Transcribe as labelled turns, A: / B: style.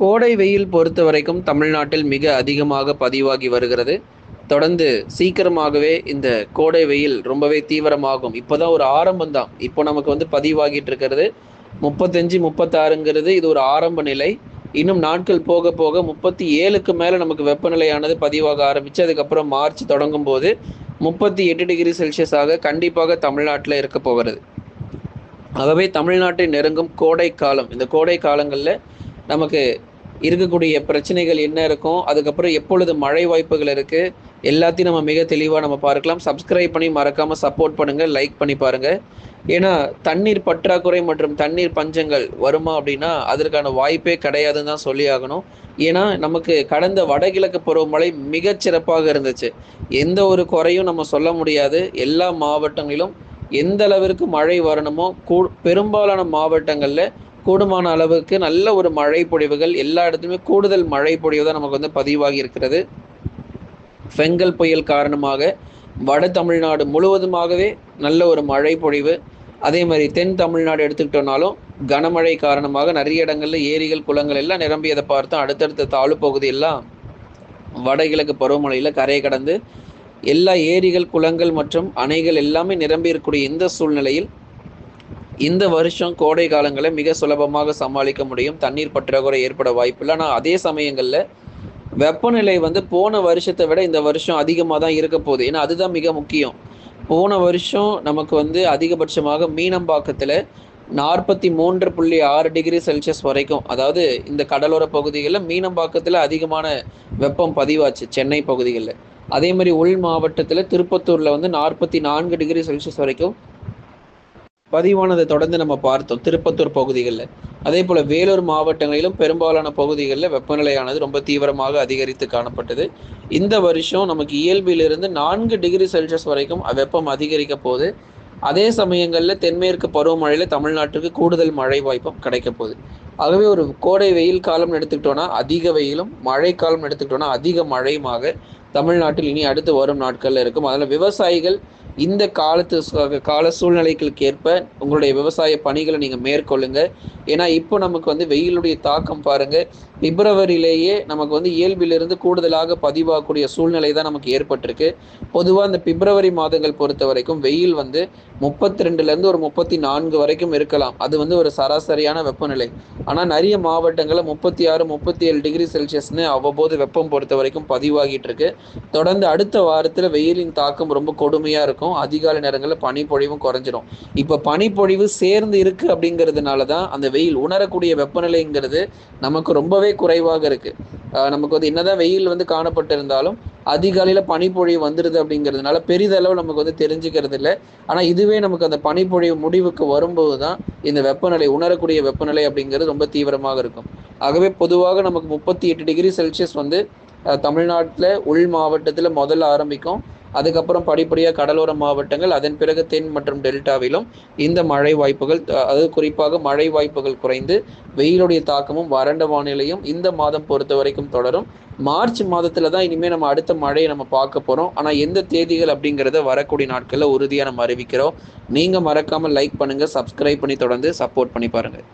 A: கோடை வெயில் பொறுத்த வரைக்கும் தமிழ்நாட்டில் மிக அதிகமாக பதிவாகி வருகிறது. தொடர்ந்து சீக்கிரமாகவே இந்த கோடை வெயில் ரொம்பவே தீவிரமாகும். இப்போதான் ஒரு ஆரம்பம் தான். இப்போ நமக்கு வந்து பதிவாகிட்டு இருக்கிறது. முப்பத்தஞ்சு முப்பத்தாறுங்கிறது இது ஒரு ஆரம்ப நிலை. இன்னும் நாட்கள் போக போக முப்பத்தி ஏழுக்கு மேலே நமக்கு வெப்பநிலையானது பதிவாக ஆரம்பித்து அதுக்கப்புறம் மார்ச் தொடங்கும் போது முப்பத்தி எட்டு டிகிரி செல்சியஸாக கண்டிப்பாக தமிழ்நாட்டில் இருக்க போகிறது. ஆகவே தமிழ்நாட்டை நெருங்கும் கோடை காலம் இந்த கோடை காலங்களில் நமக்கு இருக்கக்கூடிய பிரச்சனைகள் என்ன இருக்கும் அதுக்கப்புறம் எப்பொழுது மழை வாய்ப்புகள் இருக்குது எல்லாத்தையும் நம்ம மிக தெளிவாக நம்ம பார்க்கலாம். சப்ஸ்கிரைப் பண்ணி மறக்காமல் சப்போர்ட் பண்ணுங்கள் லைக் பண்ணி பாருங்கள் ஏன்னா தண்ணீர் பற்றாக்குறை மற்றும் தண்ணீர் பஞ்சங்கள் வருமா அப்படின்னா அதற்கான வாய்ப்பே கிடையாதுன்னு தான் சொல்லி ஆகணும். ஏன்னா நமக்கு கடந்த வடகிழக்கு பருவமழை மிகச்சிறப்பாக இருந்துச்சு. எந்த ஒரு குறையும் நம்ம சொல்ல முடியாது. எல்லா மாவட்டங்களிலும் எந்த அளவிற்கு மழை வரணுமோ கூ பெரும்பாலான மாவட்டங்களில் கூடுமான அளவுக்கு நல்ல ஒரு மழை பொழிவுகள் எல்லா இடத்துலையுமே கூடுதல் மழை பொழிவு தான் நமக்கு வந்து பதிவாகி இருக்கிறது. ஃபெங்கல் புயல் காரணமாக வட தமிழ்நாடு முழுவதுமாகவே நல்ல ஒரு மழை பொழிவு. அதே மாதிரி தென் தமிழ்நாடு எடுத்துக்கிட்டோம்னாலும் கனமழை காரணமாக நிறைய இடங்கள்ல ஏரிகள் குளங்கள் எல்லாம் நிரம்பியதை பார்த்தோம் அடுத்தடுத்த தாழ்வு பகுதியெல்லாம் வடகிழக்கு பருவமழையில் கரையை கடந்து எல்லா ஏரிகள் குளங்கள் மற்றும் அணைகள் எல்லாமே நிரம்பி இருக்கக்கூடிய இந்த சூழ்நிலையில் இந்த வருஷம் கோடை காலங்களை மிக சுலபமாக சமாளிக்க முடியும். தண்ணீர் பற்றாக்குறை ஏற்பட வாய்ப்பில்லை. ஆனால் அதே சமயங்களில் வெப்பநிலை வந்து போன வருஷத்தை விட இந்த வருஷம் அதிகமாக தான் இருக்க போகுது. ஏன்னா அதுதான் மிக முக்கியம். போன வருஷம் நமக்கு வந்து அதிகபட்சமாக மீனம்பாக்கத்தில் நாற்பத்தி மூன்று புள்ளி ஆறு டிகிரி செல்சியஸ் வரைக்கும் அதாவது இந்த கடலோர பகுதிகளில் மீனம்பாக்கத்தில் அதிகமான வெப்பம் பதிவாச்சு சென்னை பகுதிகளில். அதே மாதிரி உள் மாவட்டத்தில் திருப்பத்தூரில் வந்து நாற்பத்தி நான்கு டிகிரி செல்சியஸ் வரைக்கும் பதிவானதை தொடர்ந்து நம்ம பார்த்தோம் திருப்பத்தூர் பகுதிகளில். அதே போல் வேலூர் மாவட்டங்களிலும் பெரும்பாலான பகுதிகளில் வெப்பநிலையானது ரொம்ப தீவிரமாக அதிகரித்து காணப்பட்டது. இந்த வருஷம் நமக்கு இயல்பிலிருந்து நான்கு டிகிரி செல்சியஸ் வரைக்கும் வெப்பம் அதிகரிக்க போது அதே சமயங்களில் தென்மேற்கு பருவமழையில் தமிழ்நாட்டுக்கு கூடுதல் மழை வாய்ப்பும் கிடைக்க போகுது. ஆகவே ஒரு கோடை வெயில் காலம் எடுத்துக்கிட்டோன்னா அதிக வெயிலும் மழை காலம் எடுத்துக்கிட்டோன்னா அதிக மழையுமாக தமிழ்நாட்டில் இனி அடுத்து வரும் நாட்களில் இருக்கும். அதனால் விவசாயிகள் இந்த காலத்து கால சூழ்நிலைகளுக்கு ஏற்ப உங்களுடைய விவசாய பணிகளை நீங்கள் மேற்கொள்ளுங்க. ஏன்னா இப்போ நமக்கு வந்து வெயிலுடைய தாக்கம் பாருங்க. பிப்ரவரியிலேயே நமக்கு வந்து இயல்பிலிருந்து கூடுதலாக பதிவாகக்கூடிய சூழ்நிலை தான் நமக்கு ஏற்பட்டிருக்கு. பொதுவாக இந்த பிப்ரவரி மாதங்கள் பொறுத்த வரைக்கும் வெயில் வந்து முப்பத்தி ரெண்டுலேருந்து ஒரு முப்பத்தி நான்கு வரைக்கும் இருக்கலாம். அது வந்து ஒரு சராசரியான வெப்பநிலை. ஆனால் நிறைய மாவட்டங்களில் முப்பத்தி ஆறு முப்பத்தி ஏழு டிகிரி செல்சியஸ்னு அவ்வப்போது வெப்பம் பொறுத்த வரைக்கும் பதிவாகிட்டு இருக்கு. தொடர்ந்து அடுத்த வாரத்தில் வெயிலின் தாக்கம் ரொம்ப கொடுமையாக இருக்கும். அதிகாலை நேரங்களில் பனிப்பொழிவும் குறைஞ்சிரும். இப்போ பனிப்பொழிவு சேர்ந்து இருக்கு அப்படிங்கிறதுனால தான் அந்த வெயில் உணரக்கூடிய வெப்பநிலைங்கிறது நமக்கு ரொம்பவே குறைவாக இருக்கு. நமக்கு வந்து என்னதான் வெயில் வந்து காணப்பட்டிருந்தாலும் அதிகாலையில் பனிப்பொழிவு வந்துடுது அப்படிங்கிறதுனால பெரிதளவு நமக்கு வந்து தெரிஞ்சுக்கிறது இல்லை ஆனால் இதுவே நமக்கு அந்த பனிப்பொழிவு முடிவுக்கு வரும்போது தான் இந்த வெப்பநிலை உணரக்கூடிய வெப்பநிலை அப்படிங்கிறது ரொம்ப தீவிரமாக இருக்கும். ஆகவே பொதுவாக நமக்கு முப்பத்தி எட்டு டிகிரி செல்சியஸ் வந்து தமிழ்நாட்டில் உள் மாவட்டத்தில் முதல்ல ஆரம்பிக்கும். அதுக்கப்புறம் படிப்படியாக கடலோர மாவட்டங்கள் அதன் பிறகு தென் மற்றும் டெல்டாவிலும் இந்த மழை வாய்ப்புகள் அது குறிப்பாக மழை வாய்ப்புகள் குறைந்து வெயிலுடைய தாக்கமும் வறண்ட வானிலையும் இந்த மாதம் பொறுத்த வரைக்கும் தொடரும். மார்ச் மாதத்துல தான் இனிமேல் நம்ம அடுத்த மழையை நம்ம பார்க்க போகிறோம் ஆனால் எந்த தேதிகள் அப்படிங்கிறத வரக்கூடிய நாட்களில் உறுதியாக நம்ம அறிவிக்கிறோம். நீங்கள் மறக்காமல் லைக் பண்ணுங்கள் சப்ஸ்கிரைப் பண்ணி தொடர்ந்து சப்போர்ட் பண்ணி பாருங்கள்